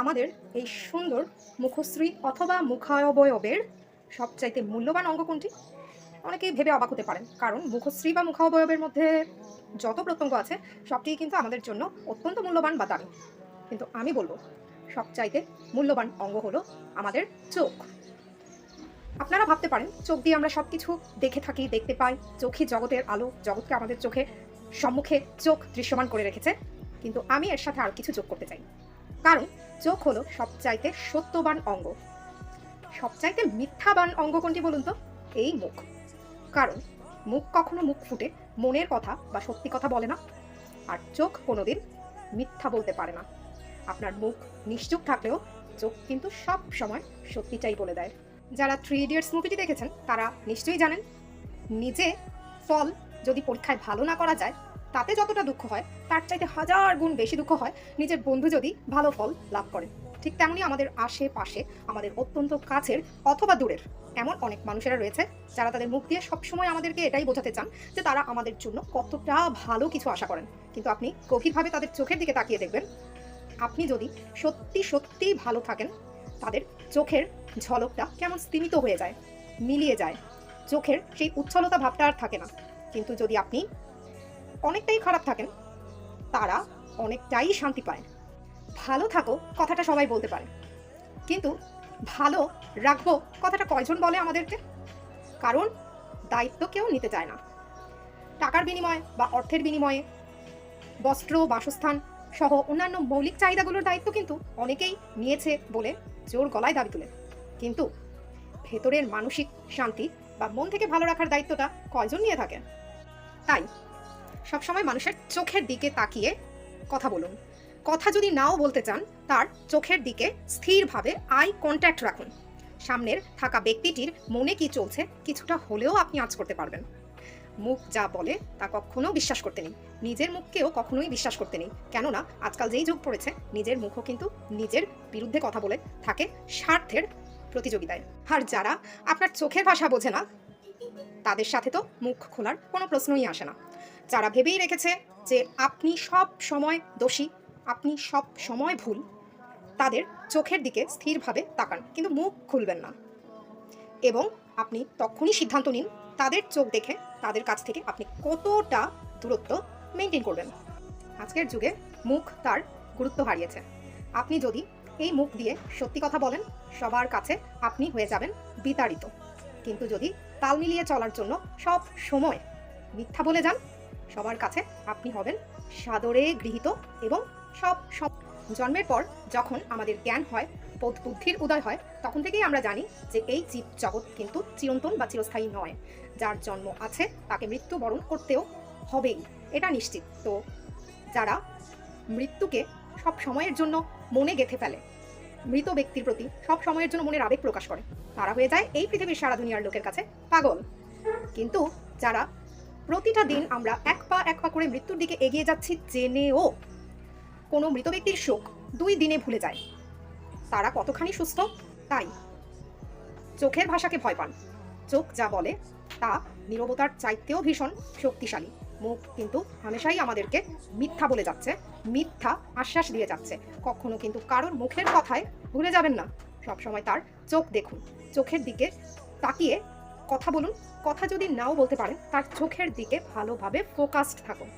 আমাদের এই সুন্দর মুখশ্রী অথবা মুখাবয়বের সবচাইতে মূল্যবান অঙ্গ কোনটি? অনেকেই ভেবে অবাক হতে পারেন, কারণ মুখশ্রী বা মুখাবয়বের মধ্যে যত প্রত্যঙ্গ আছে, সবটিই কিন্তু আমাদের জন্য অত্যন্ত মূল্যবান বা দামি। কিন্তু আমি বলব, সবচাইতে মূল্যবান অঙ্গ হলো আমাদের চোখ। আপনারা ভাবতে পারেন, চোখ দিয়ে আমরা সব কিছু দেখে থাকি, দেখতে পাই, চোখই জগতের আলো, জগৎকে আমাদের চোখে সম্মুখে চোখ দৃশ্যমান করে রেখেছে, কিন্তু আমি এর সাথে আর কিছু যোগ করতে চাই। কারণ চোখ হলো সবচাইতে সত্যবান অঙ্গ। সবচাইতে মিথ্যাবান অঙ্গ কোনটি বলুন তো? এই মুখ। কারণ মুখ কখনো মুখ ফুটে মনের কথা বা সত্যি কথা বলে না। আর চোখ কোনোদিন মিথ্যা বলতে পারে না। আপনার মুখ নিশ্চুপ থাকলেও চোখ কিন্তু সব সময় সত্যিটাই বলে দেয়। যারা থ্রি ইডিয়টস মুভিটি দেখেছেন, তারা নিশ্চয়ই জানেন, নিজে ফল যদি পরীক্ষায় ভালো না করা যায় তাতে যতটা দুঃখ হয়, তার চাইতে হাজার গুণ বেশি দুঃখ হয় নিজের বন্ধু যদি ভালো ফল লাভ করে। ঠিক তেমনি আমাদের আশেপাশে, আমাদের অত্যন্ত কাছের অথবা দূরের এমন অনেক মানুষেরা রয়েছে যারা তাদের মুখ দিয়ে সবসময় আমাদেরকে এটাই বোঝাতে চান যে তারা আমাদের জন্য কতটা ভালো কিছু আশা করেন। কিন্তু আপনি গভীরভাবে তাদের চোখের দিকে তাকিয়ে দেখবেন, আপনি যদি সত্যি সত্যিই ভালো থাকেন, তাদের চোখের ঝলকটা কেমন স্তিমিত হয়ে যায়, মিলিয়ে যায়। চোখের সেই উচ্ছলতা ভাবটা আর থাকে না। কিন্তু যদি আপনি অনেকটাই খারাপ থাকেন, তারা অনেকটাই শান্তি পায়। ভালো থাকো, কথাটা সবাই বলতে পারে। কিন্তু ভালো রাখব, কথাটা কয়জন বলে আমাদেরকে? কারণ দায়িত্ব কেউ নিতে চায় না। টাকার বিনিময়ে বা অর্থের বিনিময়ে বস্ত্র, বাসস্থান সহ অন্যান্য মৌলিক চাহিদাগুলোর দায়িত্ব কিন্তু অনেকেই নিয়েছে বলে জোর গলায় দাবি তুলে। কিন্তু ভেতরের মানসিক শান্তি বা মন থেকে ভালো রাখার দায়িত্বটা কয়জন নিয়ে থাকে তাই সবসময় মানুষের চোখের দিকে তাকিয়ে কথা বলুন। কথা যদি নাও বলতে চান, তার চোখের দিকে স্থিরভাবে আই কন্ট্যাক্ট রাখুন। সামনের থাকা ব্যক্তিটির মনে কি চলছে, কিছুটা হলেও আপনি আঁচ করতে পারবেন। মুখ যা বলে, তা কখনো বিশ্বাস করতে নেই। নিজের মুখকেও কখনোই বিশ্বাস করতে নেই। কেননা, আজকাল যেই যুগ পড়েছে, নিজের মুখও কিন্তু নিজের বিরুদ্ধে কথা বলে থাকে স্বার্থের প্রতিযোগিতায়। আর যারা আপনার চোখের ভাষা বোঝে না, তাদের সাথে তো মুখ খোলার কোনো প্রশ্নই আসে না। যারা ভেবেই রেখেছে যে আপনি সব সময় দোষী, আপনি সব সময় ভুল, তাদের চোখের দিকে স্থিরভাবে তাকান, কিন্তু মুখ খুলবেন না। এবং আপনি তখনই সিদ্ধান্ত নিন, তাদের চোখ দেখে তাদের কাছ থেকে আপনি কতটা দূরত্ব মেনটেন করবেন। আজকের যুগে মুখ তার গুরুত্ব হারিয়েছে। আপনি যদি এই মুখ দিয়ে সত্যি কথা বলেন, সবার কাছে আপনি হয়ে যাবেন বিতাড়িত। কিন্তু যদি তাল মিলিয়ে চলার জন্য সব সময় মিথ্যা বলে যান সবার কাছে আপনি হবেন সাদরে গৃহীত এবং সব সব জন্মের পর যখন আমাদের জ্ঞান হয়, বোধ বুদ্ধির উদয় হয়, তখন থেকেই আমরা জানি যে এই জীব জগৎ কিন্তু চিরন্তন বা চিরস্থায়ী নয়। যার জন্ম আছে, তাকে মৃত্যুবরণ করতেও হবেই, এটা নিশ্চিত। তো যারা মৃত্যুকে সব সময়ের জন্য মনে গেঁথে ফেলে, মৃত ব্যক্তির প্রতি সব সময়ের জন্য মনের আবেগ প্রকাশ করে, তারা হয়ে যায় এই পৃথিবীর সারা দুনিয়ার লোকের কাছে পাগল। কিন্তু যারা প্রতিটা দিন আমরা এক পা এক পা করে মৃত্যুর দিকে এগিয়ে যাচ্ছি, জেনেও কোনো মৃত ব্যক্তির শোক দুই দিনে ভুলে যায়। তারা কতখানি সুস্থ? তাই। চোখের ভাষাকে ভয় পান। চোখ যা বলে তা নিরবতার চাইতেও ভীষণ শক্তিশালী। মুখ কিন্তু হামেশাই আমাদেরকে মিথ্যা বলে যাচ্ছে, মিথ্যা আশ্বাস দিয়ে যাচ্ছে। কখনো কিন্তু কারোর মুখের কথায় ভুলে যাবেন না। সবসময় তার চোখ দেখুন। চোখের দিকে তাকিয়ে কথা বলুন কথা যদি নাও বলতে পারেন তার চোখের দিকে ভালোভাবে ফোকাসড থাকুন।